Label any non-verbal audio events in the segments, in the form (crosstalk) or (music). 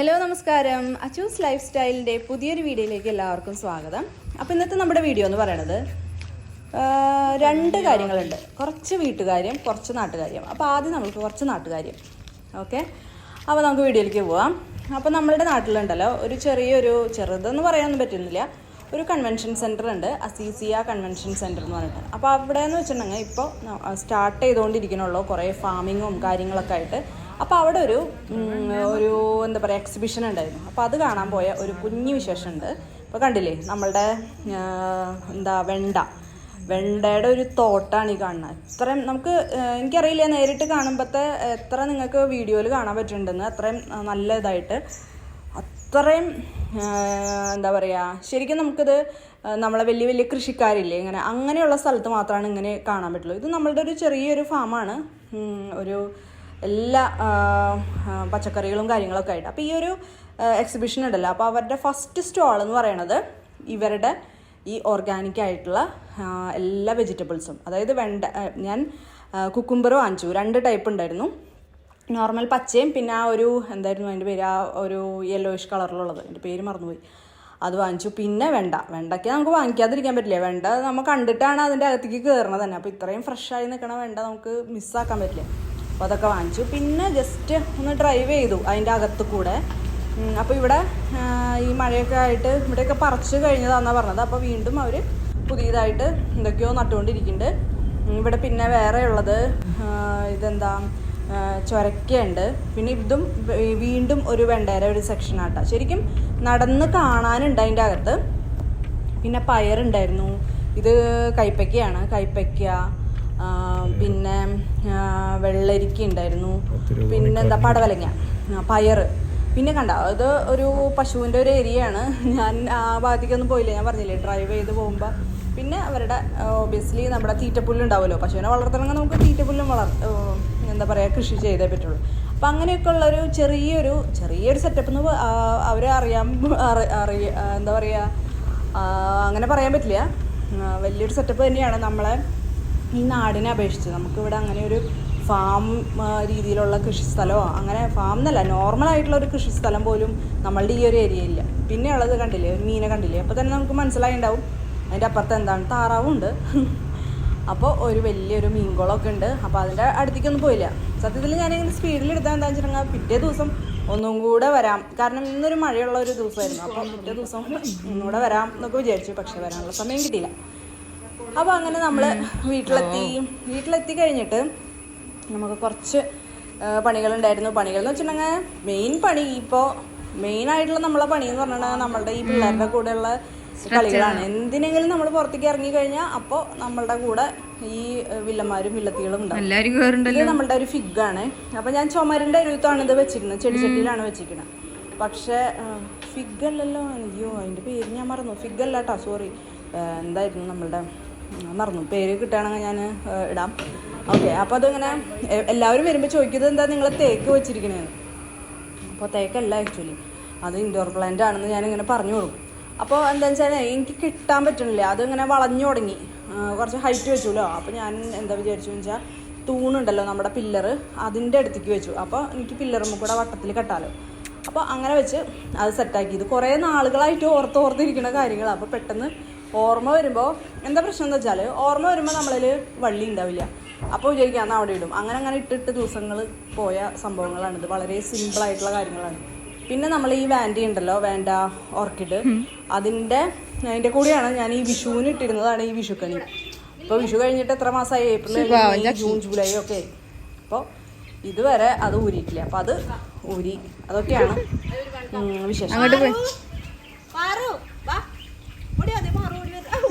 Hello നമസ്കാരം. Achus life സ്റ്റൈലിന്റെ പുതിയൊരു വീഡിയോയിലേക്ക് എല്ലാവർക്കും സ്വാഗതം. അപ്പോൾ ഇന്നത്തെ നമ്മുടെ വീഡിയോ എന്ന് പറയണത് രണ്ട് കാര്യങ്ങളുണ്ട്. കുറച്ച് വീട്ടുകാര്യം കുറച്ച് നാട്ടുകാര്യം. അപ്പോൾ ആദ്യം നമുക്ക് കുറച്ച് നാട്ടുകാര്യം. ഓക്കെ? അപ്പോൾ നമുക്ക് വീഡിയോയിലേക്ക് പോവാം. അപ്പോൾ നമ്മളുടെ നാട്ടിലുണ്ടല്ലോ ഒരു ചെറിയൊരു ചെറുതെന്ന് പറയാനൊന്നും പറ്റുന്നില്ല ഒരു കൺവെൻഷൻ സെന്റർ ഉണ്ട് അസീസിയ കൺവെൻഷൻ സെന്റർ എന്ന് പറഞ്ഞിട്ട്. അപ്പോൾ അവിടെ എന്ന് വെച്ചിട്ടുണ്ടെങ്കിൽ ഇപ്പോൾ സ്റ്റാർട്ട് ചെയ്തുകൊണ്ടിരിക്കണുള്ളൂ കുറേ ഫാമിങ്ങും കാര്യങ്ങളൊക്കെ ആയിട്ട്. അപ്പോൾ അവിടെ ഒരു ഒരു എന്താ പറയുക എക്സിബിഷൻ ഉണ്ടായിരുന്നു. അപ്പോൾ അത് കാണാൻ പോയ ഒരു കുഞ്ഞു വിശേഷമുണ്ട്. ഇപ്പോൾ കണ്ടില്ലേ നമ്മളുടെ എന്താ വെണ്ട. വെണ്ടയുടെ ഒരു തോട്ടാണ് ഈ കാണുന്നത് ഇത്രയും നമുക്ക് എനിക്കറിയില്ല നേരിട്ട് കാണുമ്പോഴത്തെ എത്ര നിങ്ങൾക്ക് വീഡിയോയിൽ കാണാൻ പറ്റുന്നുണ്ടെന്ന്. അത്രയും നല്ല ഇതായിട്ട്. അത്രയും എന്താ പറയുക ശരിക്കും നമുക്കിത് നമ്മളെ വലിയ വലിയ കൃഷിക്കാരില്ലേ ഇങ്ങനെ അങ്ങനെയുള്ള സ്ഥലത്ത് മാത്രമാണ് ഇങ്ങനെ കാണാൻ പറ്റുള്ളൂ. ഇത് നമ്മളുടെ ഒരു ചെറിയൊരു ഫാമാണ് ഒരു എല്ലാ പച്ചക്കറികളും കാര്യങ്ങളൊക്കെ ആയിട്ട്. അപ്പോൾ ഈ ഒരു എക്സിബിഷൻ ഉണ്ടല്ലോ. അപ്പോൾ അവരുടെ ഫസ്റ്റ് സ്റ്റോൾ എന്ന് പറയണത് ഇവരുടെ ഈ ഓർഗാനിക് ആയിട്ടുള്ള എല്ലാ വെജിറ്റബിൾസും അതായത് വെണ്ട ഞാൻ കുക്കുംബർ വാങ്ങിച്ചു. രണ്ട് ടൈപ്പ് ഉണ്ടായിരുന്നു. നോർമൽ പച്ചയും പിന്നെ ആ ഒരു എന്തായിരുന്നു അതിന്റെ പേര്? ആ ഒരു യെല്ലോയിഷ് കളറിലുള്ളത് എന്റെ പേര് മറന്നുപോയി. അത് വാങ്ങിച്ചു. പിന്നെ വെണ്ട. വെണ്ടയ്ക്ക് നമുക്ക് വാങ്ങിക്കാതിരിക്കാൻ പറ്റില്ല. വെണ്ട നമ്മൾ കണ്ടിട്ടാണ് അതിന്റെ അകത്തേക്ക് കയറണത് തന്നെ. അപ്പോൾ ഇത്രയും ഫ്രഷായി നിൽക്കണ വെണ്ട നമുക്ക് മിസ്സാക്കാൻ പറ്റില്ല. അപ്പോൾ അതൊക്കെ വാങ്ങിച്ചു. പിന്നെ ജസ്റ്റ് ഒന്ന് ഡ്രൈവ് ചെയ്തു അതിന്റെ അകത്ത് കൂടെ. അപ്പോൾ ഇവിടെ ഈ മഴയൊക്കെ ആയിട്ട് ഇവിടെയൊക്കെ പറിച്ച് കഴിഞ്ഞതാണെന്നാണ് പറഞ്ഞത്. അപ്പോൾ വീണ്ടും അവർ പുതിയതായിട്ട് എന്തൊക്കെയോ നട്ടുകൊണ്ടിരിക്കുന്നുണ്ട്. ഇവിടെ പിന്നെ വേറെ ഉള്ളത് ഇതെന്താ ചൊരക്കയുണ്ട്. പിന്നെ ഇതും വീണ്ടും ഒരു വെണ്ടേര ഒരു സെക്ഷനാട്ടാ ശരിക്കും നടന്ന് കാണാനുണ്ട് അതിന്റെ അകത്ത്. പിന്നെ പയറുണ്ടായിരുന്നു. ഇത് കൈപ്പയ്ക്കയാണ്. കൈപ്പയ്ക്ക പിന്നെ വെള്ളരിക്ക ഉണ്ടായിരുന്നു. പിന്നെ എന്താ പടവലങ്ങ പയറ്. പിന്നെ കണ്ട അത് ഒരു പശുവിന്റെ ഒരു ഏരിയയാണ്. (laughs) ഞാൻ ആ ഭാഗത്തേക്കൊന്നും പോയില്ല. ഞാൻ പറഞ്ഞില്ലേ ഡ്രൈവ് ചെയ്ത് പോകുമ്പോൾ പിന്നെ അവരുടെ ഓബിയസ്ലി നമ്മുടെ തീറ്റപ്പുല്ല് ഉണ്ടാവുമല്ലോ പശുവിനെ വളർത്തണമെങ്കിൽ നമുക്ക് തീറ്റപ്പുല്ലും വളർ എന്താ പറയുക കൃഷി ചെയ്തേ പറ്റുള്ളൂ. അപ്പം അങ്ങനെയൊക്കെ ഉള്ളൊരു ചെറിയൊരു ചെറിയൊരു സെറ്റപ്പ് എന്ന് അവർ അറിയാൻ അറിയ എന്താ പറയുക അങ്ങനെ പറയാൻ പറ്റില്ല. വലിയൊരു സെറ്റപ്പ് തന്നെയാണ് നമ്മളെ ഈ നാടിനെ അപേക്ഷിച്ച് നമുക്കിവിടെ അങ്ങനെ ഒരു ഫാം രീതിയിലുള്ള കൃഷി സ്ഥലമോ അങ്ങനെ ഫാം എന്നല്ല നോർമൽ ആയിട്ടുള്ള ഒരു കൃഷി സ്ഥലം പോലും നമ്മളുടെ ഈ ഒരു ഏരിയ ഇല്ല. പിന്നെ ഉള്ളത് കണ്ടില്ലേ ഒരു മീനെ കണ്ടില്ലേ? അപ്പോൾ തന്നെ നമുക്ക് മനസ്സിലായി ഉണ്ടാവും അതിന്റെ അപ്പുറത്ത് എന്താണ്? താറാവുണ്ട് (laughs) അപ്പോൾ ഒരു വലിയൊരു മീൻകുളമൊക്കെ ഉണ്ട്. അപ്പോൾ അതിന്റെ അടുത്തേക്കൊന്നും പോയില്ല. സത്യത്തിൽ ഞാനിങ്ങനെ സ്പീഡിൽ എടുത്താൽ എന്താ വെച്ചിട്ടുണ്ടെങ്കിൽ പിറ്റേ ദിവസം ഒന്നും കൂടെ വരാം. കാരണം ഇന്നൊരു മഴയുള്ള ഒരു ദിവസമായിരുന്നു. അപ്പോൾ പിറ്റേ ദിവസം ഒന്നുകൂടെ വരാം എന്നൊക്കെ വിചാരിച്ചു. പക്ഷേ വരാനുള്ള സമയം കിട്ടിയില്ല. അപ്പോൾ അങ്ങനെ നമ്മൾ വീട്ടിലെത്തി. വീട്ടിലെത്തി കഴിഞ്ഞിട്ട് നമുക്ക് കുറച്ച് പണികൾ പണികളുണ്ടായിരുന്നു. പണികൾ എന്ന് വെച്ചിട്ടുണ്ടെങ്കിൽ മെയിൻ പണി ഇപ്പോ മെയിൻ ആയിട്ടുള്ള നമ്മളെ പണി എന്ന് പറഞ്ഞിട്ടുണ്ടെങ്കിൽ നമ്മളുടെ ഈ പിള്ളേരുടെ കൂടെയുള്ള കളികളാണ്. എന്തിനെങ്കിലും നമ്മൾ പുറത്തേക്ക് ഇറങ്ങി കഴിഞ്ഞാൽ അപ്പോൾ നമ്മളുടെ കൂടെ ഈ വില്ലന്മാരും വില്ലത്തികളും ഉണ്ടാവും. ഇത് നമ്മളുടെ ഒരു ഫിഗാണ്. അപ്പോൾ ഞാൻ ചുമരിന്റെ അരുത്താണ് ഇത് വെച്ചിരുന്നത് ചെടിച്ചട്ടിയിലാണ് വെച്ചിരിക്കുന്നത്. പക്ഷേ ഫിഗ് അല്ലല്ലോ അയ്യോ അതിന്റെ പേര് ഞാൻ മറന്നു. ഫിഗ് അല്ല കേട്ടോ സോറി എന്തായിരുന്നു നമ്മളുടെ മറന്നു. പേര് കിട്ടുകയാണെങ്കിൽ ഞാൻ ഇടാം. ഓക്കെ അപ്പോൾ അതിങ്ങനെ എല്ലാവരും വരുമ്പോൾ ചോദിക്കുന്നത് എന്താ നിങ്ങൾ തേക്ക് വെച്ചിരിക്കണേ? അപ്പോൾ തേക്കല്ല ആക്ച്വലി അത് ഇൻഡോർ പ്ലാന്റ് ആണെന്ന് ഞാനിങ്ങനെ പറഞ്ഞു കൊടുക്കും. അപ്പോൾ എന്താണെന്ന് വെച്ചാൽ എനിക്ക് കിട്ടാൻ പറ്റണില്ല. അതിങ്ങനെ വളഞ്ഞു തുടങ്ങി. കുറച്ച് ഹൈറ്റ് വെച്ചുല്ലോ. അപ്പോൾ ഞാൻ എന്താ വിചാരിച്ചു വെച്ചാൽ തൂണുണ്ടല്ലോ നമ്മുടെ പില്ലറ് അതിന്റെ അടുത്തേക്ക് വെച്ചു. അപ്പോൾ എനിക്ക് പില്ലറും കൂടെ വട്ടത്തിൽ കെട്ടാലോ. അപ്പോൾ അങ്ങനെ വെച്ച് അത് സെറ്റാക്കി ഇത് കുറേ നാളുകളായിട്ട് ഓർത്ത് ഓർത്തിരിക്കുന്ന കാര്യങ്ങളാണ് അപ്പോൾ പെട്ടെന്ന് ഓർമ്മ വരുമ്പോൾ എന്താ പ്രശ്നം എന്ന് വെച്ചാൽ ഓർമ്മ വരുമ്പോൾ നമ്മളിൽ വള്ളി ഉണ്ടാവില്ല. അപ്പോൾ വിചാരിക്കാം എന്നാൽ അവിടെ ഇടും. അങ്ങനെ അങ്ങനെ ഇട്ടിട്ട് ദിവസങ്ങൾ പോയ സംഭവങ്ങളാണ് ഇത്. വളരെ സിമ്പിളായിട്ടുള്ള കാര്യങ്ങളാണ്. പിന്നെ നമ്മൾ ഈ വാൻഡി ഉണ്ടല്ലോ വേണ്ട ഓർക്കിഡ്. അതിന്റെ അതിന്റെ കൂടെയാണ് ഞാൻ ഈ വിഷുവിന് ഇട്ടിരുന്നതാണ് ഈ വിഷുക്കണി ഇപ്പോൾ വിഷു കഴിഞ്ഞിട്ട് എത്ര മാസമായി ഏപ്രിൽ ജൂൺ ജൂലൈ ഒക്കെ. അപ്പോൾ ഇതുവരെ അത് ഊരിയിട്ടില്ല. അപ്പോൾ അത് ഊരി. അതൊക്കെയാണ് വിശേഷം. അങ്ങോട്ട് പോയി.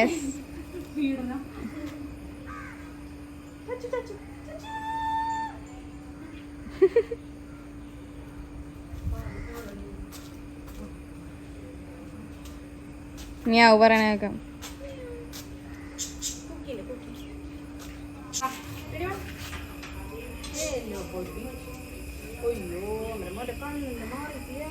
ఎస్ మీ ఊబర్ అనేక Coño, me muero con la memoria, tía.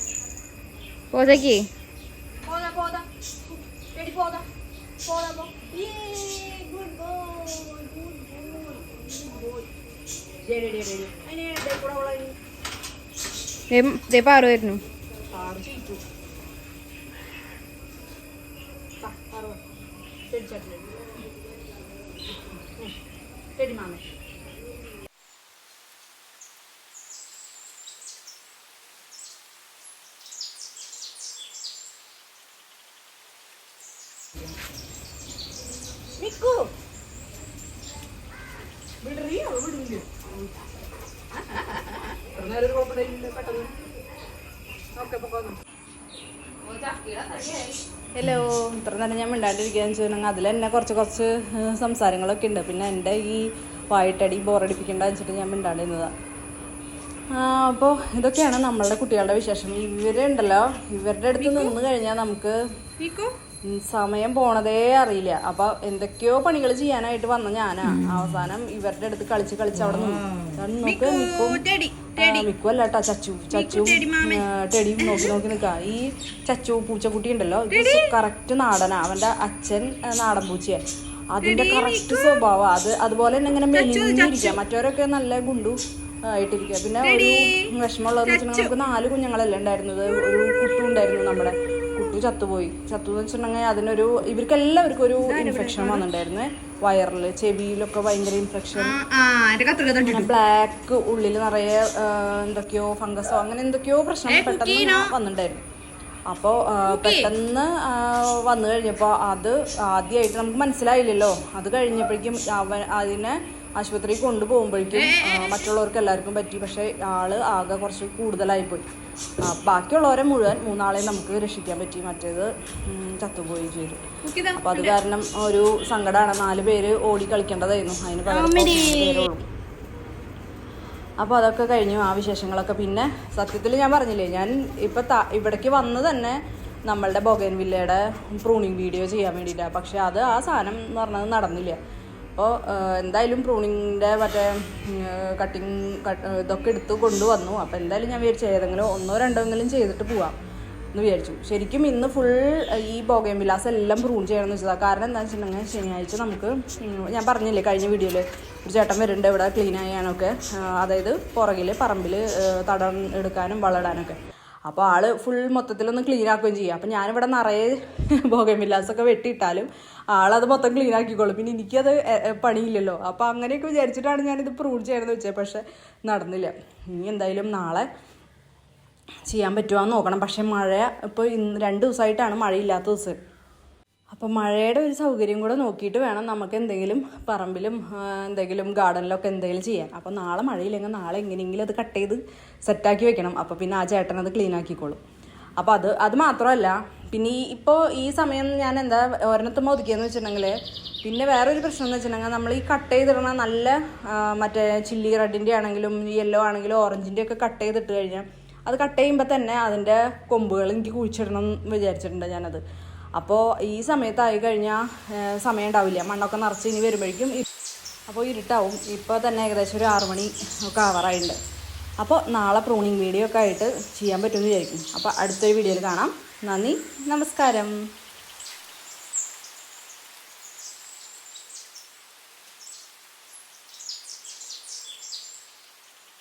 Volta aqui. Volta, volta. Ele volta. Volta, volta. Yeah, good boy. Good boy. Good boy. De, de paro, Edno. Tá, parou. Tem de mamãe. നിക്കൂ. വിടറിയോ? വിടില്ല? നേരം കുഴപ്പമില്ല പെട്ടെന്ന്. Okay പൊക്കോന്നു hello ഇത്ര നേരം ഞാൻ മിണ്ടാണ്ടിരിക്കുകയെന്ന് വെച്ചിട്ടുണ്ടെങ്കിൽ അതിൽ തന്നെ കുറച്ച് കുറച്ച് സംസാരങ്ങളൊക്കെ ഉണ്ട്. പിന്നെ എന്റെ ഈ വായിട്ടടി ബോറടിപ്പിക്കേണ്ട വെച്ചിട്ട് ഞാൻ മിണ്ടാണ്ടിരുന്നതാണ് അപ്പോൾ ഇതൊക്കെയാണ് നമ്മളുടെ കുട്ടികളുടെ വിശേഷം. ഇവരുണ്ടല്ലോ. ഇവരുടെ അടുത്ത് നിന്ന് കഴിഞ്ഞാൽ നമുക്ക് സമയം പോണതേ അറിയില്ല. അപ്പൊ എന്തൊക്കെയോ പണികൾ ചെയ്യാനായിട്ട് വന്ന ഞാനാ. അവസാനം ഇവരുടെ അടുത്ത് കളിച്ച് കളിച്ച് അവിടെ നോക്ക് മിക്കും ആ, മിക്കു അല്ല കേട്ടോ ചച്ചു ചച്ചു ടെടി നോക്കി നോക്കി നിൽക്കുക ഈ ചച്ചു പൂച്ചക്കുട്ടി ഉണ്ടല്ലോ ഇത് കറക്റ്റ് നാടനാ. അവന്റെ അച്ഛൻ നാടൻ പൂച്ചയാ. അതിന്റെ കറക്റ്റ് സ്വഭാവം. അത് അതുപോലെ തന്നെ ഇങ്ങനെ മെലിഞ്ഞിരിക്കുക മറ്റവരൊക്കെ നല്ല ഗുണ്ടു ആയിട്ടിരിക്കുക പിന്നെ ഒരു വിഷമമുള്ളതെന്ന് വെച്ചിട്ടുണ്ടെങ്കിൽ നമുക്ക് നാല് കുഞ്ഞുങ്ങളല്ലേ ഉണ്ടായിരുന്നത്. ഒരു കുട്ടി ഉണ്ടായിരുന്നു നമ്മുടെ. കുട്ടു ചത്തുപോയി. ചത്തു എന്ന് വെച്ചിട്ടുണ്ടെങ്കിൽ അതിനൊരു ഇവർക്ക് എല്ലാവർക്കും ഒരു ഇൻഫെക്ഷൻ വന്നിട്ടുണ്ടായിരുന്നു. വയറിൽ ചെവിയിലൊക്കെ ഭയങ്കര ഇൻഫെക്ഷൻ ബ്ലാക്ക് ഉള്ളിൽ നിറയെ എന്തൊക്കെയോ ഫംഗസോ അങ്ങനെ എന്തൊക്കെയോ പ്രശ്നം പെട്ടെന്ന് വന്നിട്ടുണ്ടായിരുന്നു. അപ്പോൾ പെട്ടെന്ന് വന്നു കഴിഞ്ഞപ്പോൾ അത് ആദ്യമായിട്ട് നമുക്ക് മനസ്സിലായില്ലല്ലോ. അത് കഴിഞ്ഞപ്പോഴേക്കും അവൻ അതിനെ ആശുപത്രിയിൽ കൊണ്ടുപോകുമ്പോഴേക്കും മറ്റുള്ളവർക്ക് എല്ലാവർക്കും പറ്റി. പക്ഷേ ആൾ ആകെ കുറച്ച് കൂടുതലായിപ്പോയി. ബാക്കിയുള്ളവരെ മുഴുവൻ മൂന്നാളെ നമുക്ക് രക്ഷിക്കാൻ പറ്റി. മറ്റേത് ചത്തുപോയി ചെയ്തു. അപ്പൊ അത് കാരണം ഒരു സങ്കടമാണ് നാല് പേര് ഓടി കളിക്കേണ്ടതായിരുന്നു. അതിന് പകരം അപ്പോൾ അതൊക്കെ കഴിഞ്ഞു ആ വിശേഷങ്ങളൊക്കെ. പിന്നെ സത്യത്തിൽ ഞാൻ പറഞ്ഞില്ലേ ഞാൻ ഇപ്പം ത ഇവിടേക്ക് വന്ന് തന്നെ നമ്മളുടെ ബൊഗൻ വില്ലയുടെ പ്രൂണിങ് വീഡിയോ ചെയ്യാൻ വേണ്ടിയിട്ടാണ് പക്ഷേ അത് ആ സാധനം എന്ന് പറഞ്ഞത് നടന്നില്ല. അപ്പോൾ എന്തായാലും പ്രൂണിങ്ങിന്റെ മറ്റേ കട്ടിങ് ഇതൊക്കെ എടുത്ത് കൊണ്ടുവന്നു. അപ്പോൾ എന്തായാലും ഞാൻ വിചാരിച്ചു ഏതെങ്കിലും ഒന്നോ രണ്ടോ എങ്കിലും ചെയ്തിട്ട് പോവാം എന്ന് വിചാരിച്ചു. ശരിക്കും ഇന്ന് ഫുൾ ഈ ബോഗയം വിലാസം എല്ലാം പ്രൂൺ ചെയ്യണമെന്ന് വെച്ചതാണ് കാരണം എന്താണെന്ന് വെച്ചിട്ടുണ്ടെങ്കിൽ ശനിയാഴ്ച നമുക്ക് ഞാൻ പറഞ്ഞില്ലേ കഴിഞ്ഞ വീഡിയോയിൽ ഒരു ചേട്ടൻ വരുന്നുണ്ട് ഇവിടെ ക്ലീൻ ചെയ്യാനൊക്കെ. അതായത് പുറകിൽ പറമ്പിൽ തടം എടുക്കാനും വളടാനൊക്കെ. അപ്പോൾ ആൾ ഫുൾ മൊത്തത്തിലൊന്ന് ക്ലീൻ ആക്കുകയും ചെയ്യും. അപ്പോൾ ഞാനിവിടെ നിറയെ (laughs) ഭോഗമില്ലാസൊക്കെ വിലാസമൊക്കെ വെട്ടിയിട്ടാലും ആളത് മൊത്തം ക്ലീൻ ആക്കിക്കോളും. പിന്നെ എനിക്കത് പണിയില്ലല്ലോ. അപ്പോൾ അങ്ങനെയൊക്കെ വിചാരിച്ചിട്ടാണ് ഞാനിത് പ്രൂൺ ചെയ്യണമെന്ന് വെച്ചത്. പക്ഷേ നടന്നില്ല. ഇനി എന്തായാലും നാളെ ചെയ്യാൻ പറ്റുമോ നോക്കണം. പക്ഷേ മഴ ഇപ്പോൾ ഇന്ന് രണ്ട് ദിവസമായിട്ടാണ് മഴയില്ലാത്ത ദിവസം. അപ്പോൾ മഴയുടെ ഒരു സൗകര്യം കൂടെ നോക്കിയിട്ട് വേണം നമുക്ക് എന്തെങ്കിലും പറമ്പിലും എന്തെങ്കിലും ഗാർഡനിലൊക്കെ എന്തെങ്കിലും ചെയ്യാൻ. അപ്പോൾ നാളെ മഴയില്ലെങ്കിൽ നാളെ എങ്ങനെയെങ്കിലും അത് കട്ട് ചെയ്ത് സെറ്റാക്കി വെക്കണം. അപ്പോൾ പിന്നെ ആ ചേട്ടൻ അത് ക്ലീൻ ആക്കിക്കോളും. അപ്പോൾ അത് അത് മാത്രമല്ല പിന്നെ ഈ ഇപ്പോൾ ഈ സമയം ഞാൻ എന്താ ഒരെണ്ണത്തുമ്പോൾ ഒതുക്കിയെന്ന് വെച്ചിട്ടുണ്ടെങ്കിൽ പിന്നെ വേറൊരു പ്രശ്നം എന്ന് വെച്ചിട്ടുണ്ടെങ്കിൽ നമ്മൾ ഈ കട്ട് ചെയ്തിടണ നല്ല മറ്റേ ചില്ലി റെഡിന്റെ ആണെങ്കിലും യെല്ലോ ആണെങ്കിലും ഓറഞ്ചിന്റെ ഒക്കെ കട്ട് ചെയ്തിട്ട് കഴിഞ്ഞാൽ അത് കട്ട് ചെയ്യുമ്പോൾ തന്നെ അതിന്റെ കൊമ്പുകൾ എനിക്ക് കുഴിച്ചിടണം എന്ന് വിചാരിച്ചിട്ടുണ്ട് ഞാനത്. അപ്പോൾ ഈ സമയത്തായി കഴിഞ്ഞാൽ സമയം ഉണ്ടാവില്ല മണ്ണൊക്കെ നിറച്ച് ഇനി വരുമ്പോഴേക്കും അപ്പോൾ ഇരുട്ടാവും. ഇപ്പോൾ തന്നെ ഏകദേശം ഒരു ആറു മണി ഒക്കെ ആവാറായിട്ടുണ്ട് അപ്പോൾ നാളെ പ്രൂണിങ് വീഡിയോ ഒക്കെ ആയിട്ട് ചെയ്യാൻ പറ്റുമെന്ന് വിചാരിക്കും അപ്പോൾ അടുത്തൊരു വീഡിയോയിൽ കാണാം. നന്ദി. നമസ്കാരം.